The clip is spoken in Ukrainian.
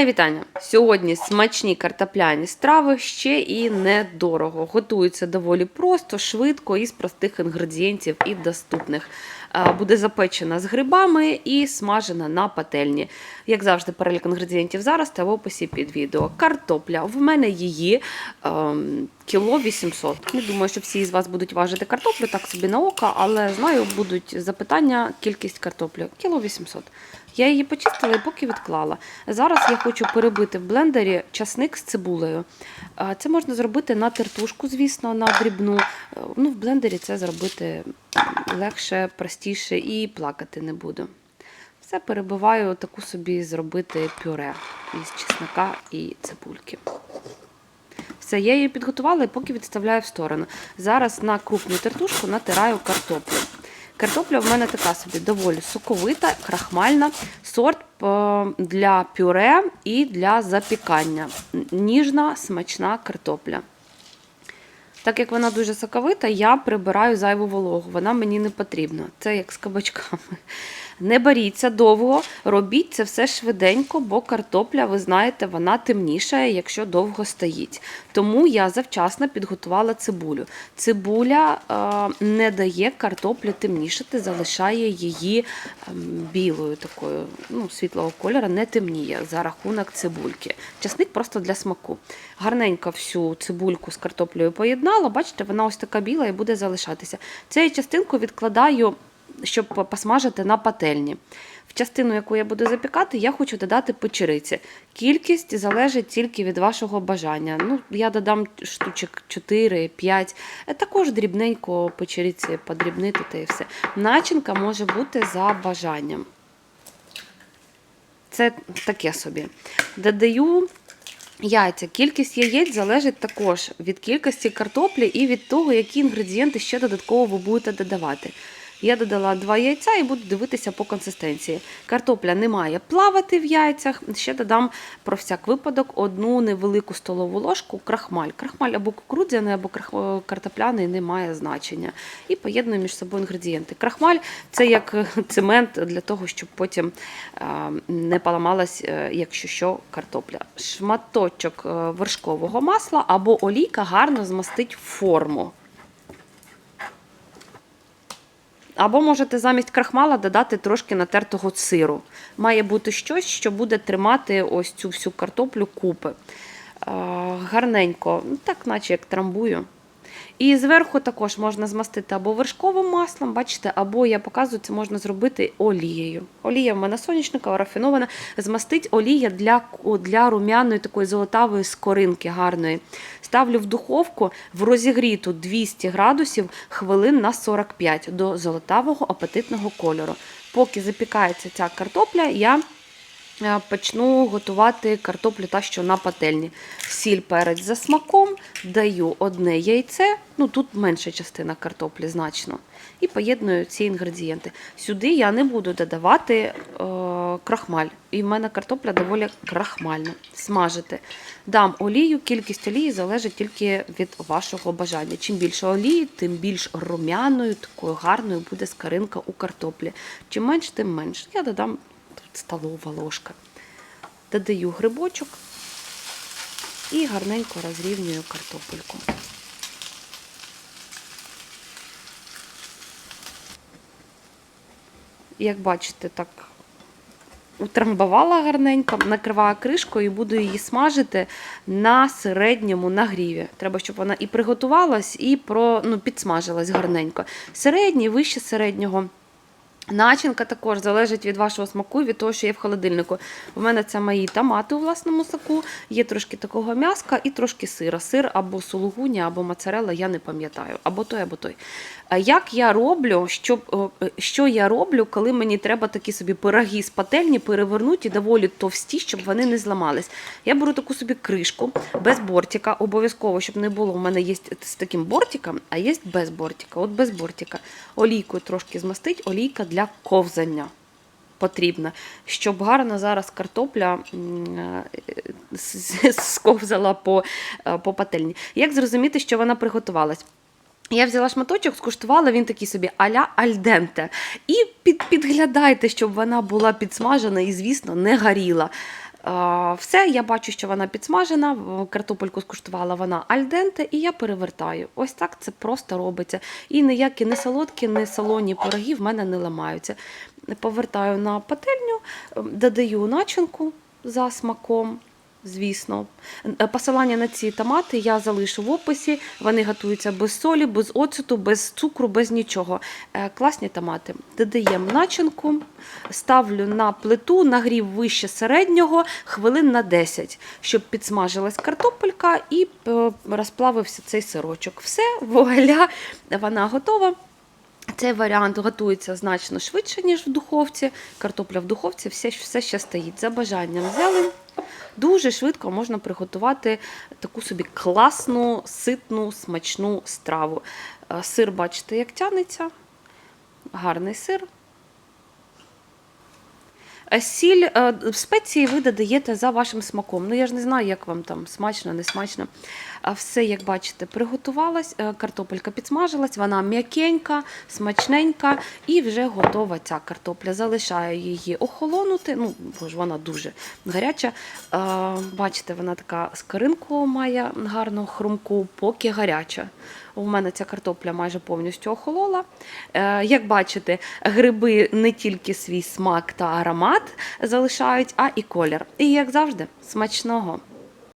Моє вітання. Сьогодні смачні картопляні страви ще і недорого. Готуються доволі просто, швидко і з простих інгредієнтів і доступних. А, Буде запечена з грибами і смажена на пательні. Як завжди, перелік інгредієнтів зараз та в описі під відео. Картопля. В мене її ем, кіло 800. Не думаю, що всі з вас будуть важити картоплю так собі на око, але знаю, будуть запитання, кількість картоплі. Кіло 800. Я її почистила і поки відклала. Зараз я хочу перебити в блендері часник з цибулею. Це можна зробити на тертушку, звісно, на дрібну. Е, Ну, в блендері це зробити легше, простіше і плакати не буду. Все перебиваю таку собі зробити пюре із чесника і цибульки. Все, я її підготувала і поки відставляю в сторону. Зараз на крупну тертушку натираю картоплю. Картопля в мене така собі доволі соковита, крахмальна, сорт е, для пюре і для запікання. Ніжна, смачна картопля. Так як вона дуже соковита, я прибираю зайву вологу. Вона мені не потрібна. Це як з кабачками. Не боріться довго, робіть це все швиденько, бо картопля, ви знаєте, вона темнішає, якщо довго стоїть. Тому я завчасно підготувала цибулю. Цибуля е, не дає картоплі темнішати, залишає її е, білою такою, ну, світлого кольору, не темніє за рахунок цибульки. Часник просто для смаку. Гарненько всю цибульку з картоплею поєднала. Бачите, вона ось така біла і буде залишатися. Цю частинку відкладаю щоб посмажити на пательні. В частину, яку я буду запікати, я хочу додати печериці. Кількість залежить тільки від вашого бажання. Ну, Я додам штучок 4-5. Також дрібненько печериці подрібнити та і все. Начинка може бути за бажанням. Це таке собі. Додаю Яйця. Кількість яєць залежить також від кількості картоплі і від того, які інгредієнти ще додатково ви будете додавати. Я додала два яйця і буду дивитися по консистенції. Картопля не має плавати в яйцях. Ще додам про всяк випадок одну невелику столову ложку крахмаль. Крахмаль або кукурудзяний, або картопляний не має значення. І поєдную між собою інгредієнти. Крахмаль це як цемент для того, щоб потім е, не поламалась, е, якщо що, картопля. Шматочок е, вершкового масла або олійка гарно змастить форму. Або можете замість крахмала додати трошки натертого сиру. Має бути щось, що буде тримати ось цю всю картоплю купи. Е, Гарненько, так наче як трамбую. І зверху також можна змастити або вершковим маслом, бачите, або я показую, це можна зробити олією. Олія в мене сонячника, рафінована. Змастить олія для, для румяної такої золотавої скоринки гарної. Ставлю в духовку в розігріту 200 градусів хвилин на 45 до золотавого апетитного кольору. Поки запікається ця картопля, я почну готувати картоплю та що на пательні. Сіль перець за смаком, даю одне яйце, ну тут менша частина картоплі значно. І поєдную ці інгредієнти. Сюди я не буду додавати е, крахмаль. І в мене картопля доволі крахмальна. Смажити. Дам олію, кількість олії залежить тільки від вашого бажання. Чим більше олії, тим більш рум'яною, такою гарною буде скаринка у картоплі. Чим менш, тим менш. Я додам столова ложка. Додаю грибочок і гарненько розрівнюю картопельку. Як бачите, так утрамбувала гарненько, накриваю кришкою і буду її смажити на середньому нагріві. Треба, щоб вона і приготувалась, і про, ну, підсмажилась гарненько. Середній, вище середнього. Начинка також залежить від вашого смаку і від того, що є в холодильнику. У мене це мої томати у власному соку, є трошки такого м'яска і трошки сира. Сир або сулугуня, або моцарелла, я не пам'ятаю, або той, або той. Як я роблю, що, е, що я роблю, коли мені треба такі собі пироги з пательні перевернути доволі товсті, щоб вони не зламались. Я беру таку собі кришку без бортика, обов'язково, щоб не було. У мене є з таким бортиком, а є без бортика. От без бортика. Олійкою трошки змастить, олійка для ковзання. Потрібна, щоб гарно зараз картопля е, сковзала по, е, по пательні. Як зрозуміти, що вона приготувалась? Я взяла шматочок, скуштувала, він такий собі аля альденте. І під, підглядайте, щоб вона була підсмажена і, звісно, не горіла. Е, Все, я бачу, що вона підсмажена. Картопельку скуштувала вона альденте, і я перевертаю. Ось так це просто робиться. І ніякі не солодкі, не солоні пироги в мене не ламаються. Повертаю на пательню, е, додаю начинку за смаком. Звісно, Е, посилання на ці томати я залишу в описі. Вони готуються без солі, без оцету, без цукру, без нічого. Е, Класні томати. Додаємо начинку, ставлю на плиту, нагрів вище середнього хвилин на 10, щоб підсмажилась картопелька і е, розплавився цей сирочок. Все, вуаля, вона готова. Цей варіант готується значно швидше, ніж в духовці. Картопля в духовці все, все ще стоїть. За бажанням зелень. Дуже швидко можна приготувати таку собі класну, ситну, смачну страву. Е, Сир, бачите, як тянеться. Гарний сир. Сіль, е, спеції ви додаєте за вашим смаком. Ну, я ж не знаю, як вам там смачно, не смачно. Все, як бачите, приготувалась, е, картопелька підсмажилась, вона м'якенька, смачненька і вже готова ця картопля. Залишаю її охолонути. Ну, бо ж вона дуже гаряча. Е, Бачите, вона така скоринку має гарну хрумку, поки гаряча. У мене ця картопля майже повністю охолола. Е, Як бачите, гриби не тільки свій смак та аромат залишають, а і колір. І як завжди, смачного!